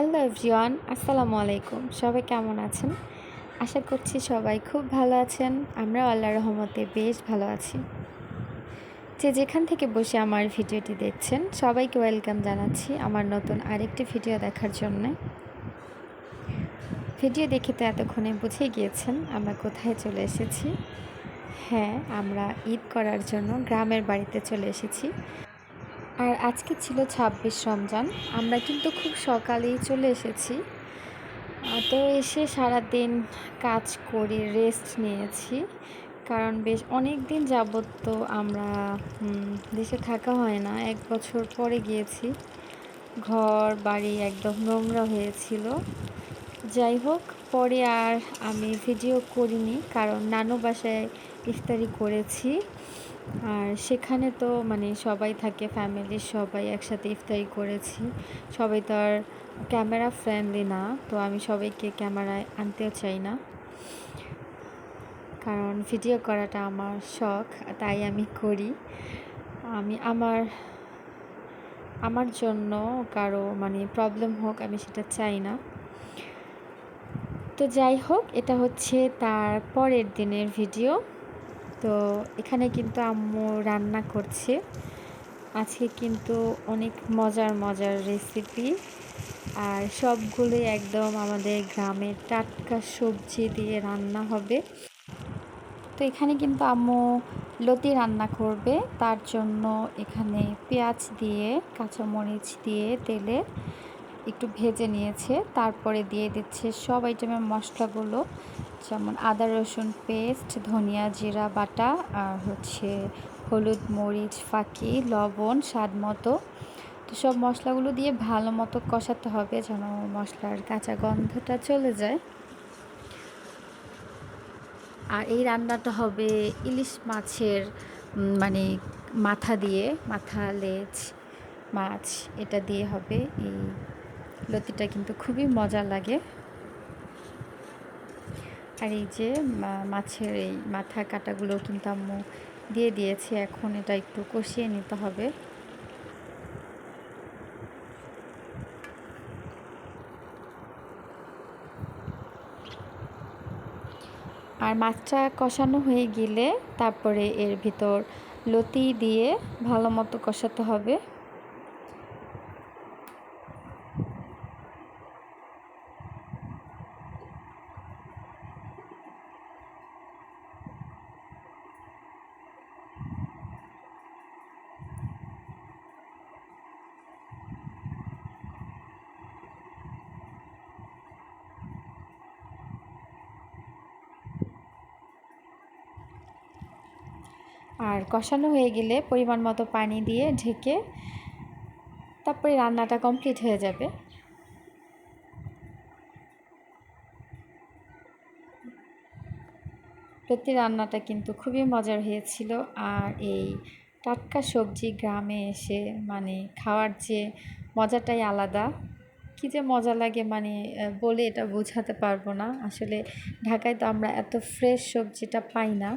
Hello everyone, আসসালামু আলাইকুম। সবাই কেমন আছেন? আশা করছি সবাই খুব ভালো আছেন। আমরা আল্লাহ রহমতে বেশ ভালো আছি। যে যেখান থেকে বসে আমার ভিডিওটি দেখছেন, সবাইকে ওয়েলকাম জানাচ্ছি আমার নতুন আরেকটি ভিডিও দেখার জন্য। ভিডিও দেখে তো এতক্ষণে বুঝে গিয়েছেন আমরা কোথায় চলে এসেছি। হ্যাঁ আমরা ঈদ করার জন্য গ্রামের বাড়িতে চলে এসেছি। আর আজকে ছিল ছাব্বিশ রমজান। আমরা কিন্তু খুব সকালেই চলে এসেছি। তো এসে সারাদিন কাজ করে রেস্ট নিয়েছি। কারণ বেশ অনেক দিন যাবৎ তো আমরা দেশে থাকা হয় না। এক বছর পরে গিয়েছি। ঘর, বাড়ি একদম নোংরা হয়েছিল। যাই হোক, পরে আর আমি ভিডিও করিনি। কারণ নানু বাসায় ইফতারি করেছি। আর সেখানে তো মানে সবাই থাকে ফ্যামিলির সবাই একসাথে ইফতারি করেছি। সবাই তো আর ক্যামেরা ফ্রেন্ডলি না, তো আমি সবাইকে ক্যামেরায় আনতেও চাই না। কারণ ভিডিও করাটা আমার শখ, তাই আমি করি। আমি আমার আমার জন্য কারও মানে প্রবলেম হোক, আমি সেটা চাই না। তো যাই হোক, এটা হচ্ছে তার পরের দিনের ভিডিও তো এখানে কিন্তু আম্মু রান্না করছে। আজকে কিন্তু অনেক মজার মজার রেসিপি আর সবগুলোই একদম আমাদের গ্রামের টাটকা সবজি দিয়ে রান্না হবে। তো এখানে কিন্তু আম্মু লতি রান্না করবে। তার জন্য এখানে পেঁয়াজ দিয়ে, কাঁচামরিচ দিয়ে তেলে একটু ভেজে নিয়েছে। তারপরে দিয়ে দিচ্ছে সব আইটেমের মশলাগুলো। যেমন আদা, রসুন পেস্ট ধনিয়া, জিরা, বাটা, আর হচ্ছে হলুদ, মরিচ, ফাঁকি, লবণ, স্বাদ মতো। তো সব মশলাগুলো দিয়ে ভালো মতো কষাতে হবে যেন মশলার কাঁচা গন্ধটা চলে যায়। আর এই রান্নাটা হবে ইলিশ মাছের মানে মাথা দিয়ে, মাথা, লেজ, মাছ, এটা দিয়ে হবে। এই লতিটা কিন্তু খুবই মজা লাগে। আর এই যে মাছের এই মাথা কাটাগুলো কিন্তু আম্মু দিয়ে দিয়েছে, এখন এটা একটু কষিয়ে নিতে হবে। আর মাছটা কষানো হয়ে গেলে তারপরে এর ভিতর লতি দিয়ে ভালো মতো কষাতে হবে। আর কষানো হয়ে গেলে পরিমাণ মতো পানি দিয়ে ঢেকে তারপরে রান্নাটা কমপ্লিট হয়ে যাবে। প্রতি রান্নাটা কিন্তু খুবই মজার হয়েছিল আর এই টাটকা সবজি গ্রামে এসে মানে খাওয়ার যে মজাটাই আলাদা। কী যে মজা লাগে মানে বলে এটা বোঝাতে পারব না। আসলে ঢাকায় তো আমরা এত ফ্রেশ সবজিটা পাই না।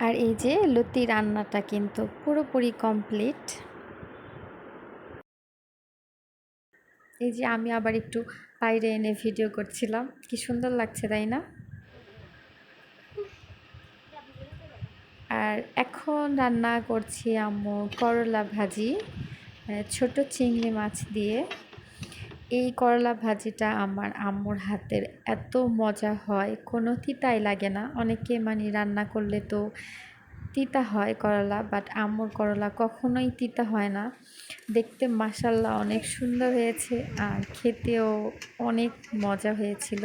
আর এই যে লতি রান্নাটা কিন্তু পুরোপুরি কমপ্লিট। এই যে আমি আবার একটু বাইরে এনে ভিডিও করছিলাম। কি সুন্দর লাগছে তাই না? আর এখন রান্না করছি আম্মু করলা ভাজি আহ, ছোট চিংড়ি মাছ দিয়ে। এই করলা ভাজিটা আমার আম্মুর হাতের এত মজা হয়, কোনো তিতাই লাগে না। অনেকে মানে রান্না করলে তো তিতা হয় করলা বাট আম্মুর করলা কখনোই তিতা হয় না। দেখতে মাসাল্লাহ অনেক সুন্দর হয়েছে আর খেতেও অনেক মজা হয়েছিল।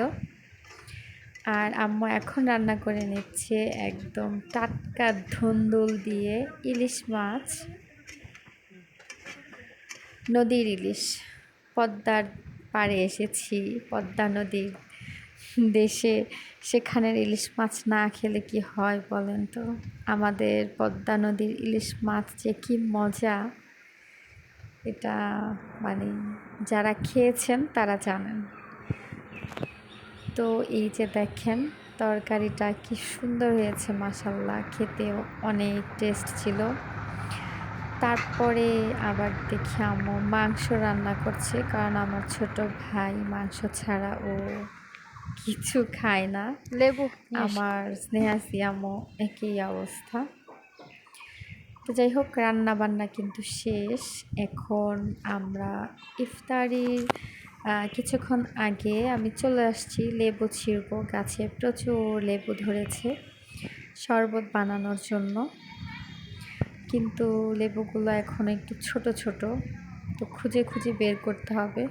আর আম্মু এখন রান্না করে নিচ্ছে একদম টাটকা ধুন্দুল দিয়ে ইলিশ মাছ। নদীর ইলিশ। পদ্মার পাড়ে এসেছি, পদ্মা নদীর দেশে। সেখানের ইলিশ মাছ না খেলে কি হয় বলেন তো? আমাদের পদ্মা নদীর ইলিশ মাছ যে কি মজা। এটা মানে যারা খেয়েছেন তারা জানেন। তো এই যে দেখেন, তরকারিটা কি সুন্দর হয়েছে মাসাল্লাহ খেতেও অনেক টেস্ট ছিল। তারপরে আবার দেখি আম্মু মাংস রান্না করছে কারণ আমার ছোট ভাই মাংস ছাড়া ও কিছু খায় না। লেবু আমার স্নেহাসি আম্মু একই অবস্থা। তো যাই হোক রান্না বান্না কিন্তু শেষ। এখন আমরা ইফতারির কিছুক্ষণ আগে আমি চলে আসছি লেবু ছিঁড়বো। গাছে প্রচুর লেবু ধরেছে শরবত বানানোর জন্য। কিন্তু লেবুগুলো এখন একটু ছোট ছোট, তো খুঁজে খুঁজে বের করতে হবে।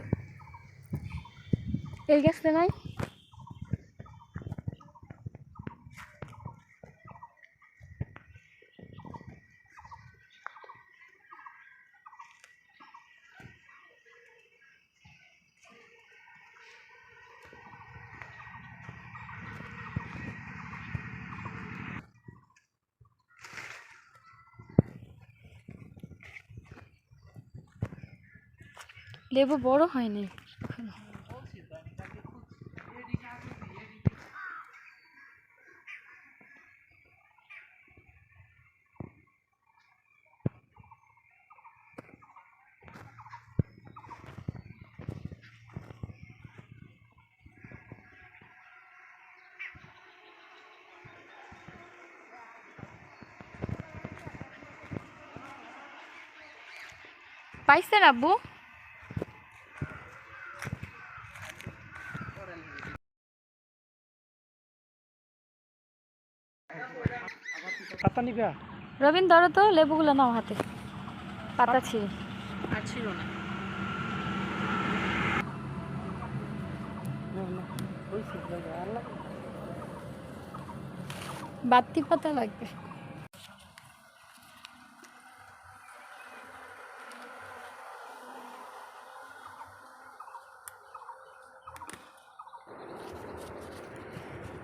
এই গেছে নাই লেবু বড় হয়নি। পাইছেন আব্বু পাতা নিবা? রবিন ধরো তো লেবুগুলো নাও হাতে। পাতা ছিঁড়ে আর ছিল না। বাত্তি পাতা লাগবে।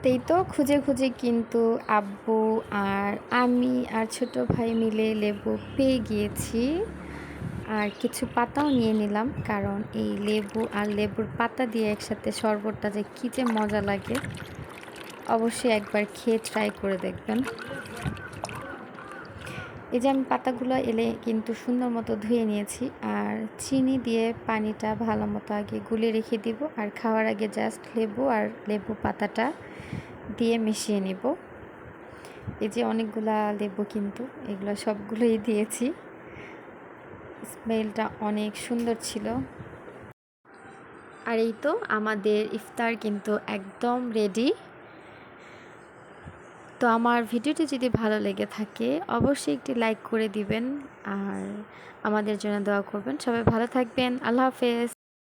তেই তো খুঁজে খুঁজে কিন্তু আব্বু আর আমি আর ছোট ভাই মিলে লেবু পেয়ে গিয়েছি। আর কিছু পাতাও নিয়ে নিলাম, কারণ এই লেবু আর লেবুর পাতা দিয়ে একসাথে শরবতটা যে কী যে মজা লাগে, অবশ্যই একবার খেয়ে ট্রাই করে দেখবেন। এই যে আমি পাতাগুলো এলে কিন্তু সুন্দর মতো ধুয়ে নিয়েছি আর চিনি দিয়ে পানিটা ভালো মতো আগে গুলে রেখে দিব আর খাওয়ার আগে জাস্ট লেবু আর লেবু পাতাটা দিয়ে মিশিয়ে নেব। এই যে অনেকগুলা লেবু কিন্তু, এগুলো সবগুলোই দিয়েছি। স্মেলটা অনেক সুন্দর ছিল। আর এই তো আমাদের ইফতার কিন্তু একদম রেডি তো আমার ভিডিওটি যদি ভালো লেগে থাকে, অবশ্যই একটি লাইক করে দিবেন আর আমাদের জন্য দোয়া করবেন। সবাই ভালো থাকবেন। আল্লাহ হাফেজ।